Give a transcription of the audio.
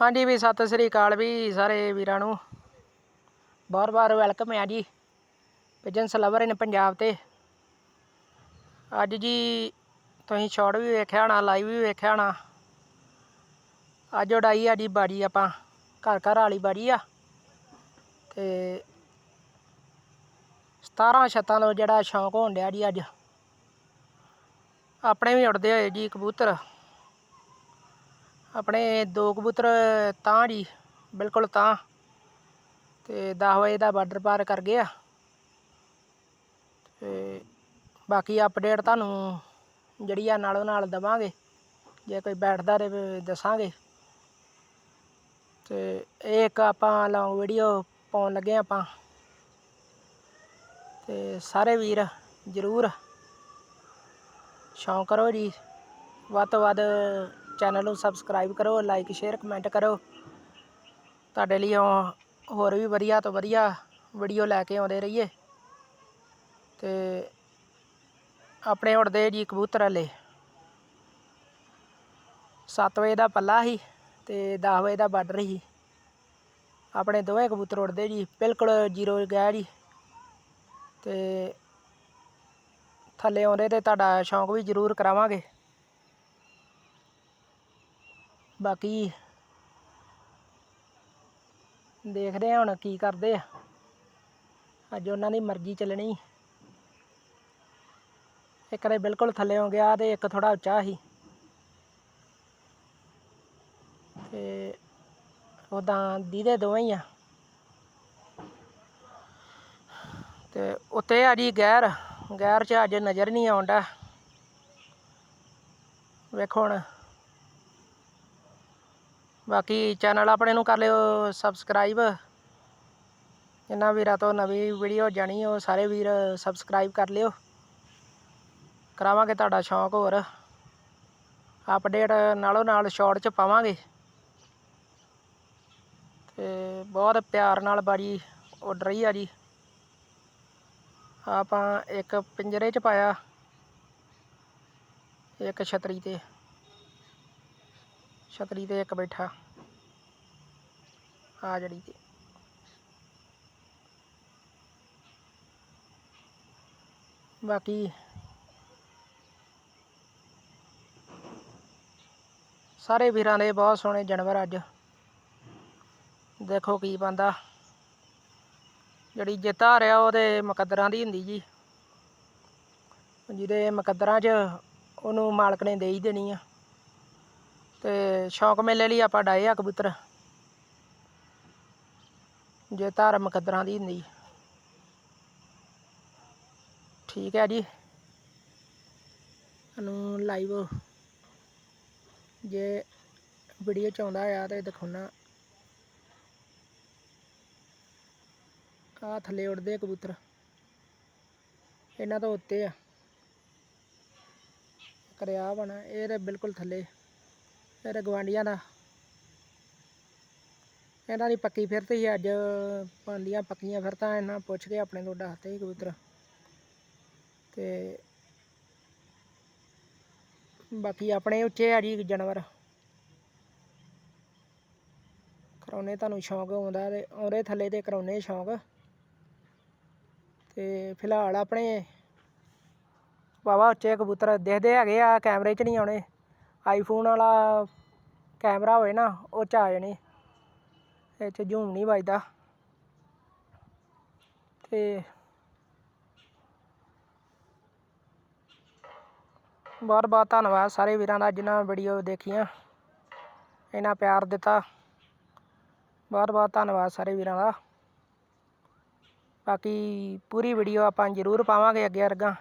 ਹਾਂਜੀ ਵੀ ਸਤਿ ਸ੍ਰੀ ਅਕਾਲ ਵੀ ਸਾਰੇ ਵੀਰਾਂ ਨੂੰ। ਬਾਰ-ਬਾਰ ਵੈਲਕਮ ਹੈ ਜੀ ਪਿਜਨਸ ਲਵਰ ਇਨ ਪੰਜਾਬ ਤੇ। ਅੱਜ ਜੀ ਤੁਸੀਂ ਸ਼ਾਰਟ ਵੀ ਵੇਖਿਆ ਹੋਣਾ, ਲਾਈਵ ਵੀ ਵੇਖਿਆ ਹੋਣਾ। ਅੱਜ ਉਡਾਈ ਆ ਜੀ ਬਾੜੀ ਆਪਾਂ, ਘਰ ਘਰ ਵਾਲੀ ਬਾੜੀ ਆ। ਤੇ 17 ਛੱਤਾਂ ਤੋਂ ਜਿਹੜਾ ਸ਼ੌਂਕ ਹੋਣ ਡਿਆ ਜੀ ਅੱਜ। ਆਪਣੇ ਵੀ ਉੜਦੇ ਹੋਏ ਜੀ ਕਬੂਤਰ। ਆਪਣੇ ਦੋ ਕਬੂਤਰ ਤਾਂ ਜੀ, ਬਿਲਕੁਲ ਤਾਂ। ਤੇ 10 ਵਜੇ ਦਾ ਬਾਰਡਰ ਪਾਰ ਕਰ ਗਏ ਆ। ਤੇ ਬਾਕੀ ਅਪਡੇਟ ਤੁਹਾਨੂੰ ਜਿਹੜੀ ਆ ਨਾਲੋਂ ਨਾਲ ਦਵਾਂਗੇ। ਜੇ ਕੋਈ ਬੈਠਦਾ ਰਹੇ ਦੱਸਾਂਗੇ। ਤੇ ਇਹ ਇੱਕ ਆਪਾਂ ਲੌਂਗ ਵੀਡੀਓ ਪਾਉਣ ਲੱਗੇ ਹਾਂ ਆਪਾਂ। ਤੇ ਸਾਰੇ ਵੀਰ ਜ਼ਰੂਰ ਸ਼ੌਂਕ ਕਰੋ ਜੀ। ਵੱਧ ਤੋਂ ਵੱਧ ਚੈਨਲ ਨੂੰ ਸਬਸਕ੍ਰਾਈਬ ਕਰੋ, ਲਾਈਕ, ਸ਼ੇਅਰ, ਕਮੈਂਟ ਕਰੋ। ਤੁਹਾਡੇ ਲਈ ਉਹ ਹੋਰ ਵੀ ਵਧੀਆ ਤੋਂ ਵਧੀਆ ਵੀਡੀਓ ਲੈ ਕੇ ਆਉਂਦੇ ਰਹੀਏ। ਤੇ ਆਪਣੇ ਉੜਦੇ ਜੀ ਕਬੂਤਰ ਵਾਲੇ। 7 ਵਜੇ ਦਾ ਪੱਲਾ ਸੀ ਤੇ 10 ਵਜੇ ਦਾ ਬਾਰਡਰ ਸੀ। ਆਪਣੇ ਦੋਵੇਂ ਕਬੂਤਰ ਉੜਦੇ ਜੀ, ਬਿਲਕੁਲ ਜ਼ੀਰੋ ਗਿਆ ਜੀ। ਤੇ ਥੱਲੇ ਆਉਂਦੇ ਤੇ ਤੁਹਾਡਾ ਸ਼ੌਂਕ ਵੀ ਜ਼ਰੂਰ ਕਰਾਵਾਂਗੇ। ਬਾਕੀ ਦੇਖਦੇ ਹਾਂ ਹੁਣ ਕੀ ਕਰਦੇ ਆ। ਅੱਜ ਉਹਨਾਂ ਦੀ ਮਰਜ਼ੀ ਚੱਲਣੀ। ਇੱਕ ਦੇ ਬਿਲਕੁਲ ਥੱਲੇ ਗਿਆ ਤੇ ਇੱਕ ਥੋੜਾ ਉੱਚਾ ਸੀ। ਤੇ ਉਦਾਂ ਦੀਦੇ ਦੋਵੇਂ ਹੀ ਆ। ਤੇ ਉੱਤੇ ਆ ਜੀ ਗੈਰ। ਗੈਰ ਚ ਅੱਜ ਨਜ਼ਰ ਨਹੀਂ ਆਉਂਦਾ ਵੇਖੋ ਹੁਣ। ਬਾਕੀ ਚੈਨਲ ਆਪਣੇ ਨੂੰ ਕਰ ਲਿਓ ਸਬਸਕ੍ਰਾਈਬ। ਜਿੰਨਾ ਵੀਰਾਂ ਤੋਂ ਨਵੀਂ ਵੀਡੀਓ ਜਾਣੀ, ਉਹ ਸਾਰੇ ਵੀਰ ਸਬਸਕ੍ਰਾਈਬ ਕਰ ਲਿਓ। ਕਰਾਵਾਂਗੇ ਤੁਹਾਡਾ ਸ਼ੌਂਕ ਹੋਰ। ਅਪਡੇਟ ਨਾਲੋਂ ਨਾਲ ਸ਼ਾਰਟ ਚ ਪਾਵਾਂਗੇ। ਤੇ ਬਹੁਤ ਪਿਆਰ ਨਾਲ ਬਾਜੀ ਉੱਡ ਰਹੀ ਆ ਜੀ। ਆਪਾਂ ਇੱਕ ਪਿੰਜਰੇ 'ਚ ਪਾਇਆ, ਇੱਕ ਛਤਰੀ ਤੇ। ਛਤਰੀ ਤੇ ਇੱਕ ਬੈਠਾ। ਆ ਜੜੀ ਤੇ। ਬਾਕੀ ਸਾਰੇ ਵੀਰਾਂ ਦੇ ਬਹੁਤ ਸੋਹਣੇ ਜਾਨਵਰ ਅੱਜ। ਦੇਖੋ ਕੀ ਬੰਦਾ ਜਿਹੜੀ ਜਿੱਤ ਆ ਰਿਹਾ ਉਹਦੇ ਮੁਕੱਦਰਾਂ ਦੀ ਹੁੰਦੀ ਜੀ। ਜਿਹਦੇ ਮੁਕੱਦਰਾਂ 'ਚ ਉਹਨੂੰ ਮਾਲਕ ਨੇ ਦੇ ਹੀ ਦੇਣੀ ਆ। ਤੇ ਸ਼ੌਕ ਮੇਲੇ ਲਈ ਆਪਾਂ ਡਾਏ ਆ ਕਬੂਤਰ। ਜੇ ਧਾਰ ਕਦਰਾਂ ਦੀ ਹੁੰਦੀ। ਠੀਕ ਹੈ ਜੀ। ਨੂੰ ਲਾਈਵ ਜੇ ਵੀਡੀਓ ਚ ਆਉਂਦਾ ਆ ਤੇ ਦਿਖਾਉਣਾ। ਆ ਥੱਲੇ ਉੱਡਦੇ ਆ ਕਬੂਤਰ। ਇਹਨਾਂ ਤੋਂ ਉੱਤੇ ਆ। ਕਰਿਆ ਬਣਾ, ਇਹ ਤੇ ਬਿਲਕੁਲ ਥੱਲੇ। ਇਹ ਗਵਾਂਡੀਆਂ ਦਾ। ਇਹਨਾਂ ਦੀ ਪੱਕੀ ਫਿਰਤ ਸੀ, ਅੱਜ ਪਾਂਦੀਆਂ ਪੱਕੀਆਂ ਫਿਰਤਾਂ, ਇਹਨਾਂ ਪੁੱਛ ਕੇ ਆਪਣੇ ਤੋਂ ਦੱਸਦੇ ਸੀ ਕਬੂਤਰ। ਤੇ ਬਾਕੀ ਆਪਣੇ ਉੱਚੇ ਆ ਜੀ ਜਾਨਵਰ। ਕਰਾਉਨੇ ਤੁਹਾਨੂੰ ਸ਼ੌਂਕ ਆਉਂਦਾ ਤੇ ਆਉਂਦੇ ਥੱਲੇ ਤੇ ਕਰਾਉਨੇ ਸ਼ੌਂਕ। ਤੇ ਫਿਲਹਾਲ ਆਪਣੇ ਵਾਵਾ ਉੱਚੇ ਕਬੂਤਰ ਦੇਖਦੇ ਹੈਗੇ ਆ, ਕੈਮਰੇ 'ਚ ਨਹੀਂ ਆਉਣੇ। ਆਈਫੋਨ ਵਾਲਾ ਕੈਮਰਾ ਹੋਏ ਨਾ, ਉਹ 'ਚ ਆ ਜਾਣੇ। ਇਹ 'ਚ ਜ਼ੂਮ ਨਹੀਂ ਵੱਜਦਾ। ਤੇ ਬਹੁਤ ਬਹੁਤ ਧੰਨਵਾਦ ਸਾਰੇ ਵੀਰਾਂ ਦਾ ਜਿਨ੍ਹਾਂ ਵੀਡੀਓ ਦੇਖੀਆਂ, ਇਹਨਾਂ ਪਿਆਰ ਦਿੱਤਾ। ਬਹੁਤ ਬਹੁਤ ਧੰਨਵਾਦ ਸਾਰੇ ਵੀਰਾਂ ਦਾ। ਬਾਕੀ ਪੂਰੀ ਵੀਡੀਓ ਆਪਾਂ ਜ਼ਰੂਰ ਪਾਵਾਂਗੇ ਅੱਗੇ ਵਰਗਾ।